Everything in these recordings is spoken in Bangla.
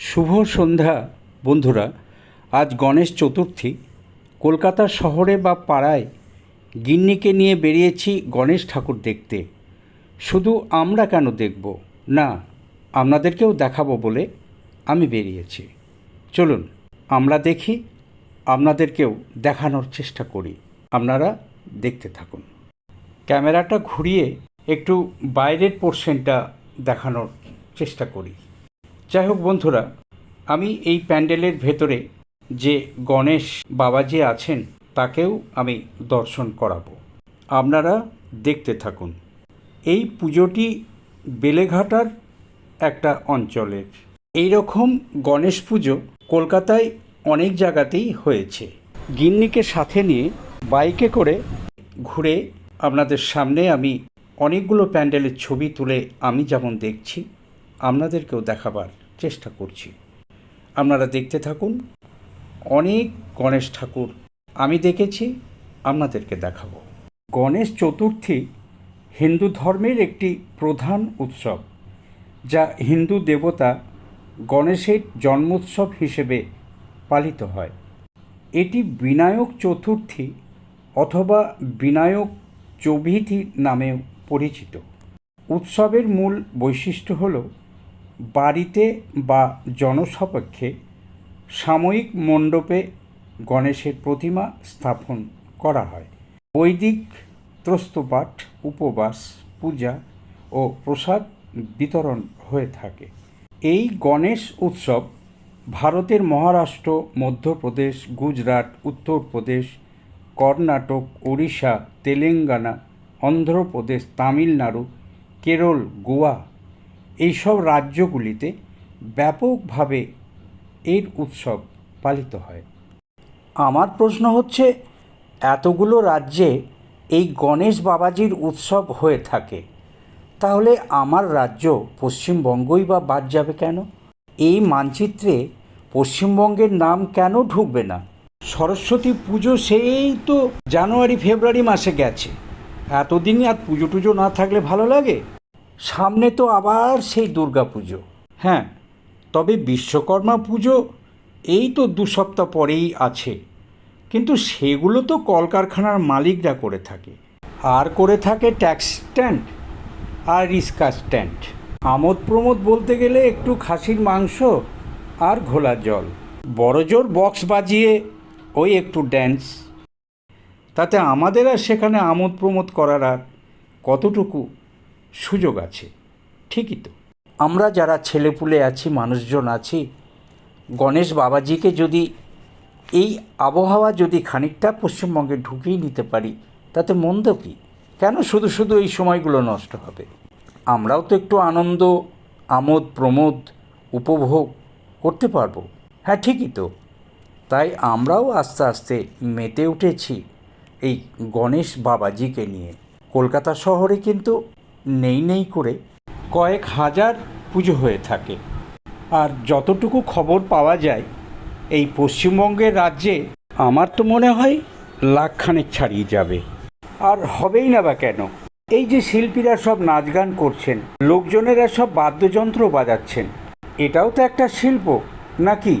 শুভ সন্ধ্যা, বন্ধুরা। আজ গণেশ চতুর্থী। কলকাতা শহরে বা পাড়ায় গিন্নিকে নিয়ে বেরিয়েছি গণেশ ঠাকুর দেখতে। শুধু আমরা কেন দেখব? না, আপনাদেরকেও দেখাবো বলে আমি বেরিয়েছি। চলুন, আমরা দেখি, আপনাদেরকেও দেখানোর চেষ্টা করি। আপনারা দেখতে থাকুন। ক্যামেরাটা ঘুরিয়ে একটু বাইরের পোর্শনটা দেখানোর চেষ্টা করি। যাই হোক বন্ধুরা, আমি এই প্যান্ডেলের ভেতরে যে গণেশ বাবাজি আছেন, তাকেও আমি দর্শন করাবো। আপনারা দেখতে থাকুন। এই পুজোটি বেলেঘাটার একটা অঞ্চলের। এই রকম গণেশ পুজো কলকাতায় অনেক জায়গাতেই হয়েছে। গিন্নিকে সাথে নিয়ে বাইকে করে ঘুরে আপনাদের সামনে আমি অনেকগুলো প্যান্ডেলের ছবি তুলে আমি যেমন দেখছি, আপনাদেরকেও দেখাবার চেষ্টা করছি। আপনারা দেখতে থাকুন। অনেক গণেশ ঠাকুর আমি দেখেছি, আপনাদেরকে দেখাবো। গণেশ চতুর্থী হিন্দু ধর্মের একটি প্রধান উৎসব, যা হিন্দু দেবতা গণেশের জন্মোৎসব হিসেবে পালিত হয়। এটি বিনায়ক চতুর্থী অথবা বিনায়ক চৌভিথি নামেও পরিচিত। উৎসবের মূল বৈশিষ্ট্য হল বাড়িতে বা জনসাপেক্ষে সাময়িক মণ্ডপে গণেশের প্রতিমা স্থাপন করা হয়। বৈদিক ত্রস্তপাঠ, উপবাস, পূজা ও প্রসাদ বিতরণ হয়ে থাকে। এই গণেশ উৎসব ভারতের মহারাষ্ট্র, মধ্যপ্রদেশ, গুজরাট, উত্তরপ্রদেশ, কর্ণাটক, ওড়িশা, তেলেঙ্গানা, অন্ধ্রপ্রদেশ, তামিলনাড়ু, কেরল, গোয়া এইসব রাজ্যগুলিতে ব্যাপকভাবে এর উৎসব পালিত হয়। আমার প্রশ্ন হচ্ছে, এতগুলো রাজ্যে এই গণেশ বাবাজির উৎসব হয়ে থাকে, তাহলে আমার রাজ্য পশ্চিমবঙ্গই বা বাদ যাবে কেন? এই মানচিত্রে পশ্চিমবঙ্গের নাম কেন ঢুকবে না? সরস্বতী পুজো সেই তো জানুয়ারি ফেব্রুয়ারি মাসে গেছে। এতদিন আর পুজো টুজো না থাকলে ভালো লাগে? সামনে তো আবার সেই দুর্গা পুজো। হ্যাঁ তবে বিশ্বকর্মা পুজো এই তো দু সপ্তাহ পরেই আছে। কিন্তু সেগুলো তো কলকারখানার মালিকরা করে থাকে। আর করে থাকে ট্যাক্স স্ট্যান্ড আর রিস্কা স্ট্যান্ড আমোদ প্রমোদ বলতে গেলে একটু খাসির মাংস আর ঘোলা জল। বড় জোর বক্স বাজিয়ে ওই একটু ড্যান্স তাতে আমাদের আর সেখানে আমোদ প্রমোদ করার আর কতটুকু সুযোগ আছে। ঠিকই তো। আমরা যারা ছেলেপুলে আছি, মানুষজন আছি, গণেশ বাবাজিকে যদি এই আবহাওয়া যদি খানিকটা পশ্চিমবঙ্গে ঢুকিয়ে নিতে পারি, তাতে মন্দ কী? কেন শুধু শুধু এই সময়গুলো নষ্ট হবে? আমরাও তো একটু আনন্দ, আমোদ, প্রমোদ, উপভোগ করতে পারব। হ্যাঁ ঠিকই তো। তাই আমরাও আস্তে আস্তে মেতে উঠেছি এই গণেশ বাবাজিকে নিয়ে। কলকাতা শহরে কিন্তু নেই নেই করে কয়েক হাজার পুজো হয়ে থাকে। আর যতটুকু খবর পাওয়া যায়, এই পশ্চিমবঙ্গের রাজ্যে আমার তো মনে হয় লাখখানেক ছাড়িয়ে যাবে। আর হবেই না বা কেন? এই যে শিল্পীরা সব নাচ গান করছেন, লোকজনেরা সব বাদ্যযন্ত্র বাজাচ্ছেন, এটাও তো একটা শিল্প, নাকি?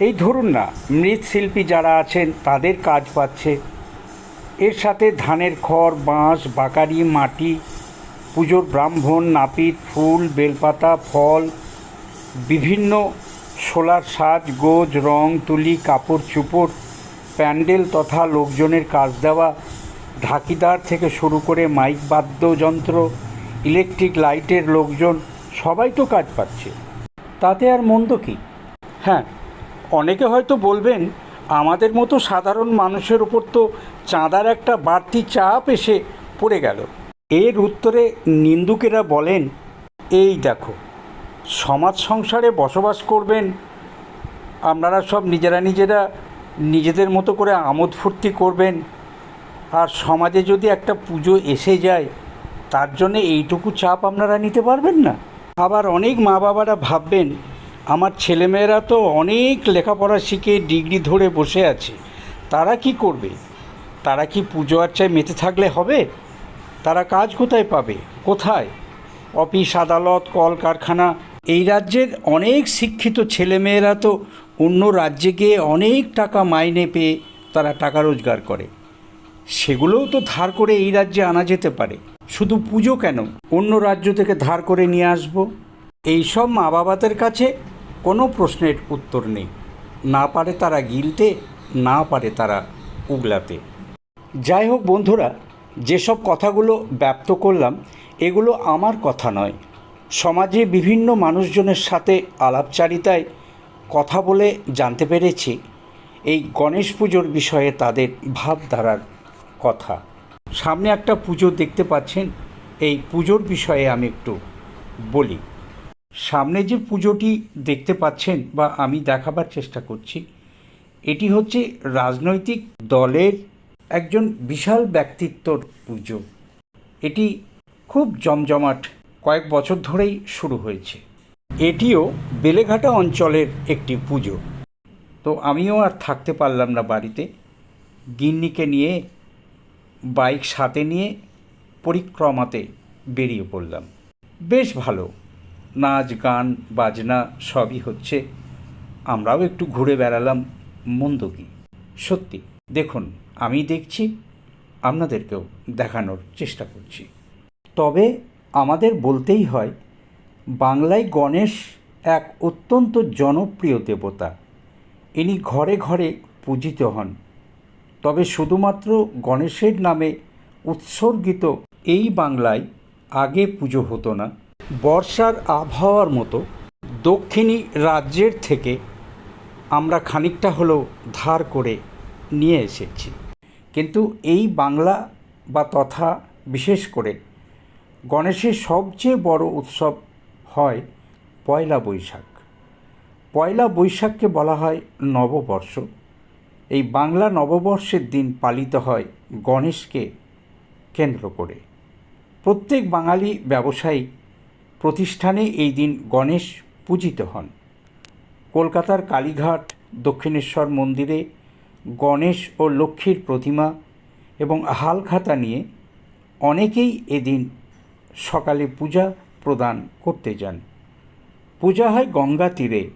এই ধরুন না মৃৎশিল্পী যারা আছেন, তাদের কাজ পাচ্ছে। এর সাথে ধানের খড়, বাঁশ, বাকারি, মাটি পুজোর ব্রাহ্মণ, নাপিত, ফুল, বেলপাতা, ফল, বিভিন্ন সোলার সাজ, গোজ, রং, তুলি, কাপড়, চুপড়, প্যান্ডেল তথা লোকজনের কাজ দেওয়া, ঢাকিদার থেকে শুরু করে মাইক, বাদ্যযন্ত্র, ইলেকট্রিক লাইটের লোকজন, সবাই তো কাজ পাচ্ছে। তাতে আর মন্দ কী? হ্যাঁ অনেকে হয়তো বলবেন, আমাদের মতো সাধারণ মানুষের উপর তো চাঁদার একটা বাড়তি চাপ এসে পড়ে গেল। এর উত্তরে নিন্দুকেরা বলেন, এই দেখো, সমাজ সংসারে বসবাস করবেন, আপনারা সব নিজেরা নিজেরা নিজেদের মতো করে আমোদ ফুর্তি করবেন, আর সমাজে যদি একটা পুজো এসে যায়, তার জন্যে এইটুকু চাপ আপনারা নিতে পারবেন না? আবার অনেক মা বাবারা ভাববেন, আমার ছেলেমেয়েরা তো অনেক লেখাপড়া শিখে ডিগ্রি ধরে বসে আছে, তারা কি করবে? তারা কি পুজো আর্চায় মেতে থাকলে হবে? তারা কাজ কোথায় পাবে? কোথায়? অফিস, আদালত কল কারখানা এই রাজ্যের অনেক শিক্ষিত ছেলেমেয়েরা তো অন্য রাজ্যে গিয়ে অনেক টাকা মাইনে পেয়ে তারা টাকা রোজগার করে। সেগুলোও তো ধার করে এই রাজ্যে আনা যেতে পারে। শুধু পুজো কেন? অন্য রাজ্য থেকে ধার করে নিয়ে আসব? এইসব মা বাবাদের কাছে কোনো প্রশ্নের উত্তর নেই। না পারে তারা গিলতে, না পারে তারা উগলাতে। যাই হোক বন্ধুরা যেসব কথাগুলো ব্যক্ত করলাম, এগুলো আমার কথা নয়। সমাজে বিভিন্ন মানুষজনের সাথে আলাপচারিতায় কথা বলে জানতে পেরেছি। এই গণেশ পুজোর বিষয়ে তাদের ভাবধারার কথা। সামনে একটা পুজো দেখতে পাচ্ছেন, এই পুজোর বিষয়ে আমি একটু বলি। সামনে যে পুজোটি দেখতে পাচ্ছেন বা আমি দেখাবার চেষ্টা করছি, এটি হচ্ছে রাজনৈতিক দলের একজন বিশাল ব্যক্তিত্বর পুজো। এটি খুব জমজমাট কয়েক বছর ধরেই শুরু হয়েছে। এটিও বেলেঘাটা অঞ্চলের একটি পুজো। তো আমিও আর থাকতে পারলাম না বাড়িতে। গিন্নিকে নিয়ে, বাইক সাথে নিয়ে পরিক্রমাতে বেরিয়ে পড়লাম। বেশ ভালো। নাচ, গান, বাজনা সবই হচ্ছে। আমরাও একটু ঘুরে বেড়ালাম মন্দ কি সত্যি। দেখুন, আমি দেখছি, আপনাদেরকেও দেখানোর চেষ্টা করছি। তবে আমাদের বলতেই হয়, বাংলায় গণেশ এক অত্যন্ত জনপ্রিয় দেবতা। ইনি ঘরে ঘরে পূজিত হন। তবে শুধুমাত্র গণেশের নামে উৎসর্গিত এই বাংলায় আগে পুজো হতো না। বর্ষার আবহাওয়ার মতো দক্ষিণী রাজ্যের থেকে আমরা খানিকটা হলেও ধার করে নিয়ে এসেছি। কিন্তু এই বাংলা বা তথা বিশেষ করে গণেশের সবচেয়ে বড় উৎসব হয় পয়লা বৈশাখ। পয়লা বৈশাখকে বলা হয় নববর্ষ। এই বাংলা নববর্ষের দিন পালিত হয় গণেশকে কেন্দ্র করে। প্রত্যেক বাঙালি ব্যবসায়ী প্রতিষ্ঠানে এই দিন গণেশ পূজিত হন। কলকাতার কালীঘাট, দক্ষিণেশ্বর মন্দিরে গণেশ ও লক্ষ্মীর প্রতিমা এবং হালখাতা নিয়ে অনেকেই এদিন সকালে পূজা প্রদান করতে যান। পূজা হয় গঙ্গা তীরে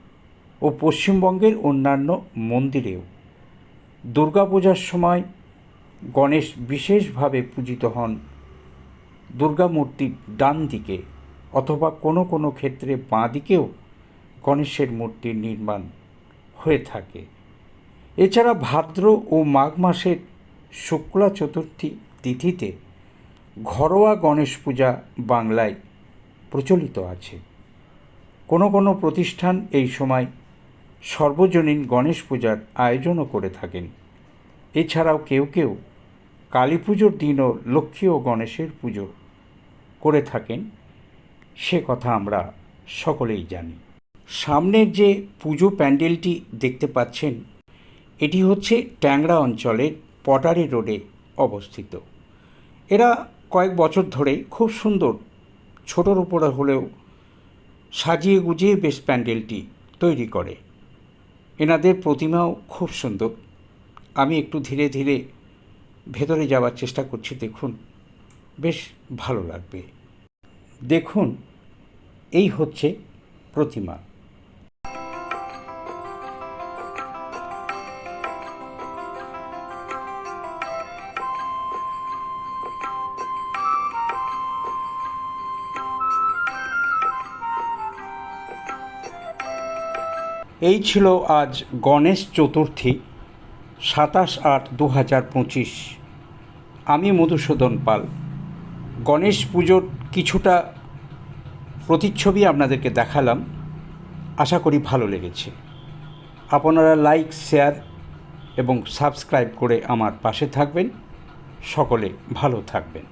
ও পশ্চিমবঙ্গের অন্যান্য মন্দিরেও। দুর্গাপূজার সময় গণেশ বিশেষভাবে পূজিত হন দুর্গা মূর্তির ডান দিকে অথবা কোনো কোনো ক্ষেত্রে বাঁ দিকেও গণেশের মূর্তির নির্মাণ হয়ে থাকে। এছাড়া ভাদ্র ও মাঘ মাসের শুক্লা চতুর্থী তিথিতে ঘরোয়া গণেশ পূজা বাংলায় প্রচলিত আছে। কোনো কোনো প্রতিষ্ঠান এই সময় সর্বজনীন গণেশ পূজার আয়োজনও করে থাকেন। এছাড়াও কেউ কেউ কালী পুজোর দিনও লক্ষ্মী ও গণেশের পুজো করে থাকেন। সে কথা আমরা সকলেই জানি। সামনের যে পুজো প্যান্ডেলটি দেখতে পাচ্ছেন এটি হচ্ছে ট্যাংরা অঞ্চলের পটারি রোডে অবস্থিত। এরা কয়েক বছর ধরে খুব সুন্দর, ছোটোর উপরে হলেও সাজিয়ে গুজিয়ে বেশ প্যান্ডেলটি তৈরি করে। এনাদের প্রতিমাও খুব সুন্দর। আমি একটু ধীরে ধীরে ভেতরে যাওয়ার চেষ্টা করছি, দেখুন, বেশ ভালো লাগবে। দেখুন, এই হচ্ছে প্রতিমা। এই ছিল আজ গণেশ চতুর্থী, সাতাশ আট দু হাজার পঁচিশ। আমি মধুসূদন পাল। গণেশ পুজোর কিছুটা প্রতিচ্ছবি আপনাদেরকে দেখালাম। আশা করি ভালো লেগেছে। আপনারা লাইক, শেয়ার এবং সাবস্ক্রাইব করে আমার পাশে থাকবেন। সকলে ভালো থাকবেন।